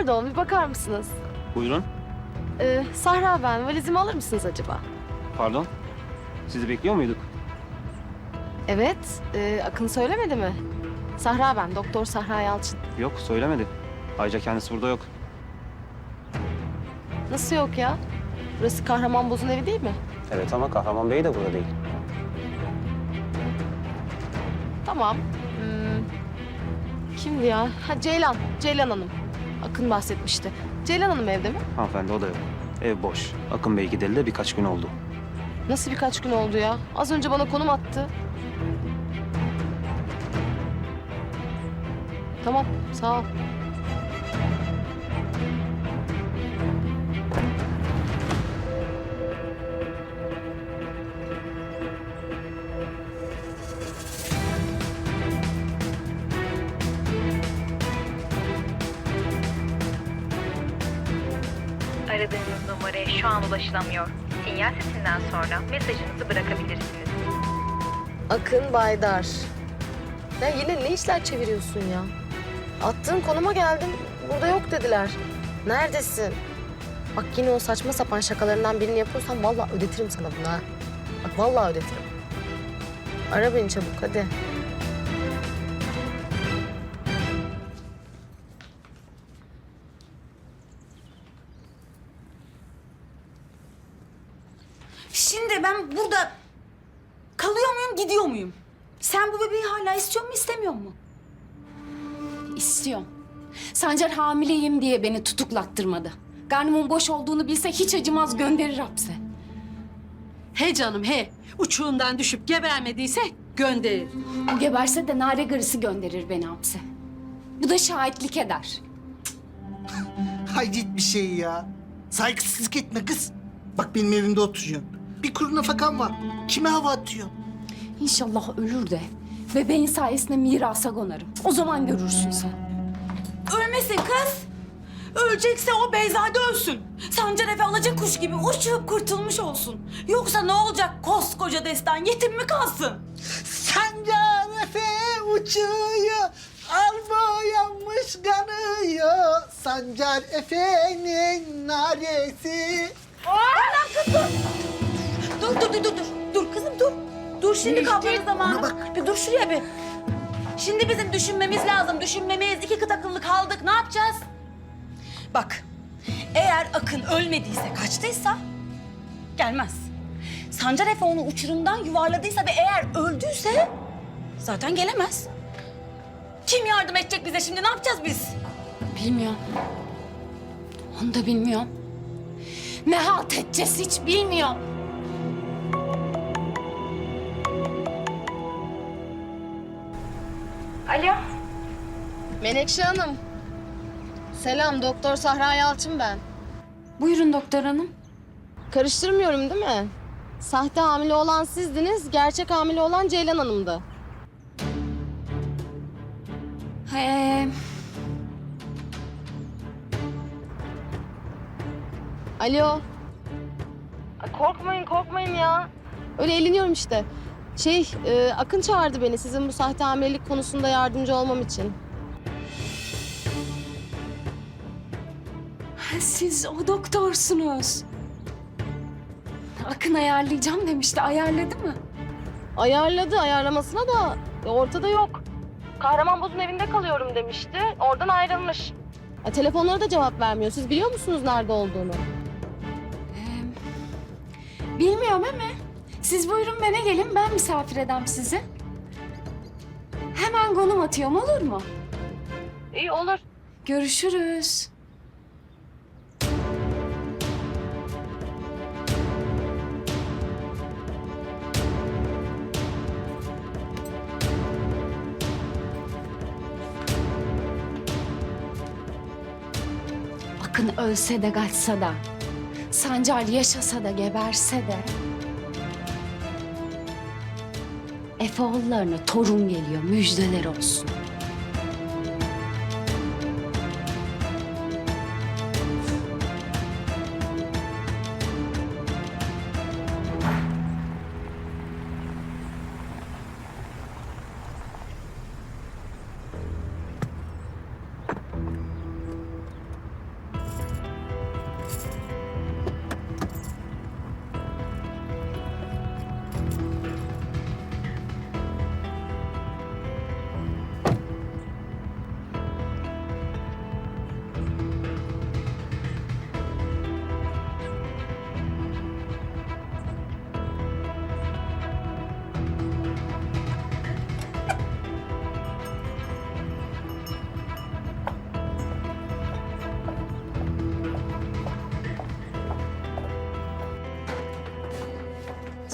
Pardon, bir bakar mısınız? Buyurun. Ee, Sahra ben, valizimi alır mısınız acaba? Pardon. Sizi bekliyor muyduk? Evet, e, Akın söylemedi mi? Sahra ben, Doktor Sahra Yalçın. Yok söylemedi. Ayrıca kendisi burada yok. Nasıl yok ya? Burası Kahramanboz'un evi değil mi? Evet ama Kahraman Bey de burada değil. Tamam. Hmm, kimdi ya? Ha Ceylan, Ceylan Hanım. Akın bahsetmişti. Ceylan Hanım evde mi? Hanımefendi o da yok. Ev boş. Akın Bey gideli de birkaç gün oldu. Nasıl birkaç gün oldu ya? Az önce bana konum attı. Tamam, sağ ol. Numaraya şu an ulaşılamıyor. Sinyal sesinden sonra mesajınızı bırakabilirsiniz. Akın Baydar. Ya yine ne işler çeviriyorsun ya? Attığın konuma geldim, burada yok dediler. Neredesin? Bak yine o saçma sapan şakalarından birini yapıyorsan vallahi ödetirim sana bunu ha. Bak vallahi ödetirim. Ara beni çabuk hadi. Şimdi ben burada kalıyor muyum, gidiyor muyum? Sen bu bebeği hala istiyor mu, istemiyor mu? İstiyorum. Sancar hamileyim diye beni tutuklattırmadı. Karnımın boş olduğunu bilse hiç acımaz gönderir hapse. He canım he. Uçuğundan düşüp gebermediyse gönderir. O geberse de nare garısı gönderir beni hapse. Bu da şahitlik eder. Hayret bir şey ya. Saygısızlık etme kız. Bak benim evimde oturuyorsun. Bir kuru nafakan var. Kime hava atıyorsun? İnşallah ölür de bebeğin sayesinde mirasa konarım. O zaman görürsün sen. Ölmesin kız. Ölecekse o Beyzade ölsün. Sancar Efe alacak kuş gibi uçup kurtulmuş olsun. Yoksa ne olacak koskoca destan yetim mi kalsın? Sancar Efe uçuyor. Arba yanmış kanıyor. Sancar Efe'nin naresi. Dur dur dur dur dur. Dur kızım dur. Dur şimdi kavganın zamanı. Bak. Bir dur şuraya bir. Şimdi bizim düşünmemiz lazım. Düşünmemiz iki kıt akıllı kaldık. Ne yapacağız? Bak. Eğer Akın ölmediyse, kaçtıysa gelmez. Sancar Efe onu uçurumdan yuvarladıysa ve eğer öldüyse zaten gelemez. Kim yardım edecek bize şimdi? Ne yapacağız biz? Bilmiyorum. Onu da bilmiyorum. Ne halt edeceğiz hiç bilmiyorum. Alo. Menekşe Hanım. Selam, Doktor Sahra Yalçın ben. Buyurun doktor hanım. Karıştırmıyorum değil mi? Sahte hamile olan sizdiniz, gerçek hamile olan Ceylan Hanım'dı. Ee, Alo. Ay, Korkmayın, korkmayın ya. Öyle eliniyorum işte. Şey, e, Akın çağırdı beni sizin bu sahte hamilelik konusunda yardımcı olmam için. siz o doktorsunuz. Akın ayarlayacağım demişti. Ayarladı mı? Ayarladı, ayarlamasına da e, ortada yok. Kahramanboz'un evinde kalıyorum demişti. Oradan ayrılmış. Ya, telefonlara da cevap vermiyor. Siz biliyor musunuz nerede olduğunu? Bilmiyorum ama siz buyurun bana gelin ben misafir edem sizi. Hemen konum atıyorum olur mu? İyi olur. Görüşürüz. Akın ölse de kaçsa da, Sancar yaşasa da geberse de... Efe oğullarına torun geliyor, müjdeler olsun.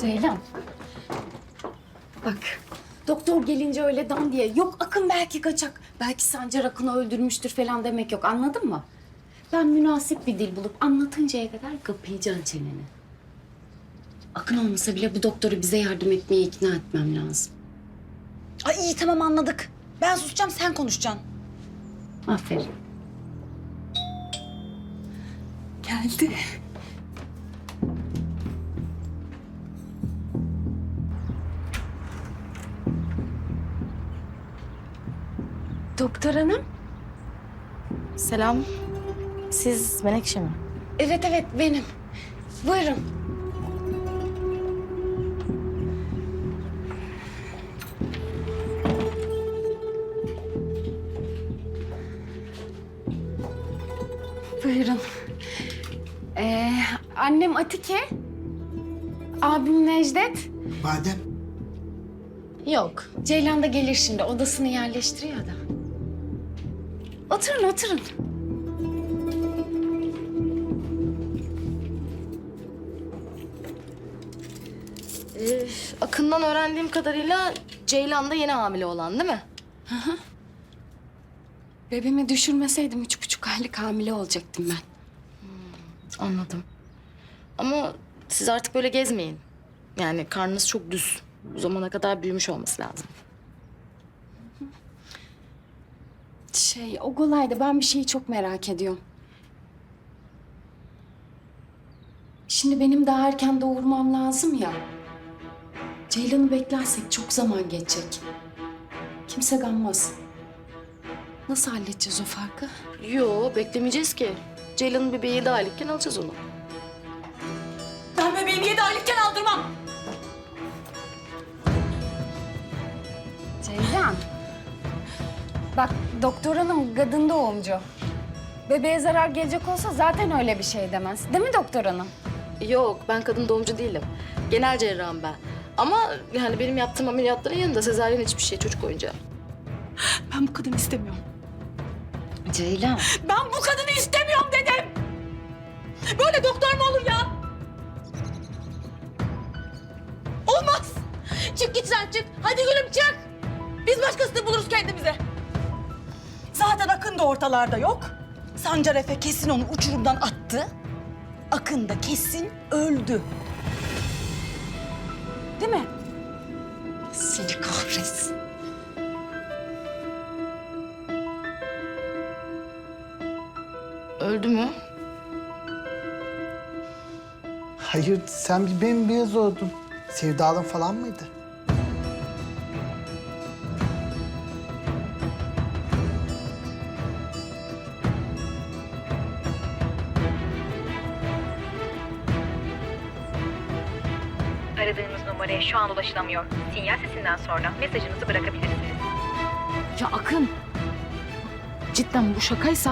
Ceylan. Bak. Doktor gelince öyle dan diye yok Akın belki kaçak. Belki Sancar Akın'ı öldürmüştür falan demek yok anladın mı? Ben münasip bir dil bulup anlatıncaya kadar kapayacaksın çeneni. Akın olmasa bile bu doktoru bize yardım etmeye ikna etmem lazım. Ay iyi tamam anladık. Ben susacağım sen konuşacaksın. Aferin. Geldi. Doktor hanım. Selam. Siz Menekşe mi? Evet evet benim. Buyurun. Buyurun. Ee, annem Atike. Abim Necdet. Badem. Yok. Ceylan da gelir şimdi. Odasını yerleştiriyor da. Oturun oturun. Ee, Akın'dan öğrendiğim kadarıyla Ceylan da yeni hamile olan değil mi? Bebeğimi düşürmeseydim üç buçuk aylık hamile olacaktım ben. Anladım. Ama siz artık böyle gezmeyin. Yani karnınız çok düz. Bu zamana kadar büyümüş olması lazım. Şey, o kolaydı. Ben bir şeyi çok merak ediyorum. Şimdi benim daha erken doğurmam lazım ya. Ceylan'ı beklersek çok zaman geçecek. Kimse ganmaz. Nasıl halledeceğiz o farkı? Yo beklemeyeceğiz ki. Ceylan'ın bebeği yedi aylıkken alacağız onu. Ben bebeğimi yedi aylıkken Bak doktor hanım kadın doğumcu. Bebeğe zarar gelecek olsa zaten öyle bir şey demez. Değil mi doktor hanım? Yok ben kadın doğumcu değilim. Genel cerrahım ben. Ama yani benim yaptığım ameliyatların yanında sezaryen hiçbir şey çocuk oyuncağı. Ben bu kadını istemiyorum. Ceylan. Ben bu kadını istemiyorum dedim. Böyle doktor mu olur ya? Olmaz. Çık git sen çık. Hadi gülüm çık. Biz başkasını buluruz kendimize. Zaten Akın da ortalarda yok. Sancar Efe kesin onu uçurumdan attı. Akın da kesin öldü. Değil mi? Seni kahretsin. Öldü mü? Hayır sen bir bembeyaz oldun. Sevdalın falan mıydı? Numaraya şu an ulaşılamıyor. Sinyal sesinden sonra mesajınızı bırakabilirsiniz. Ya Akın. Cidden bu şakaysa...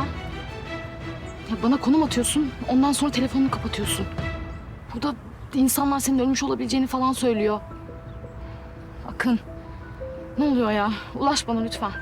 Ya bana konum atıyorsun, ondan sonra telefonunu kapatıyorsun. Burada insanlar senin ölmüş olabileceğini falan söylüyor. Akın. Ne oluyor ya? Ulaş bana lütfen.